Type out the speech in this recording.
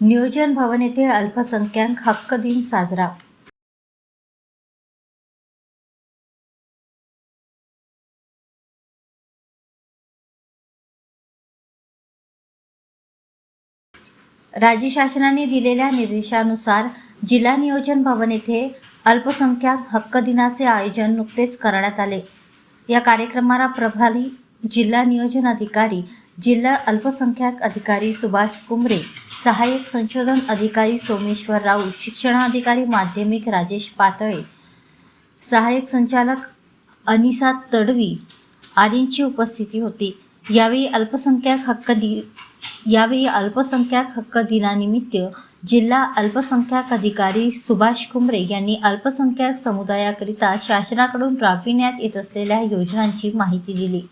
नियोजन भवन येथे अल्पसंख्याक हक्क दिन साजरा. राज्य शासनाने दिलेल्या निर्देशानुसार जिल्हा नियोजन भवन येथे अल्पसंख्याक हक्क दिनाचे आयोजन नुकतेच करण्यात आले. या कार्यक्रमाला प्रभारी जिल्हा नियोजन अधिकारी जिल्हा अल्पसंख्याक अधिकारी सुभाष कुंबरे सहाय्यक संशोधन अधिकारी सोमेश्वर राऊत शिक्षणाधिकारी माध्यमिक राजेश पातळे सहाय्यक संचालक अनिसा तडवी आदींची उपस्थिती होती. यावेळी अल्पसंख्याक हक्क दि यावेळी अल्पसंख्याक हक्क दिनानिमित्त जिल्हा अल्पसंख्याक अधिकारी सुभाष कुंबरे यांनी अल्पसंख्याक समुदायाकरिता शासनाकडून राबविण्यात येत असलेल्या योजनांची माहिती दिली.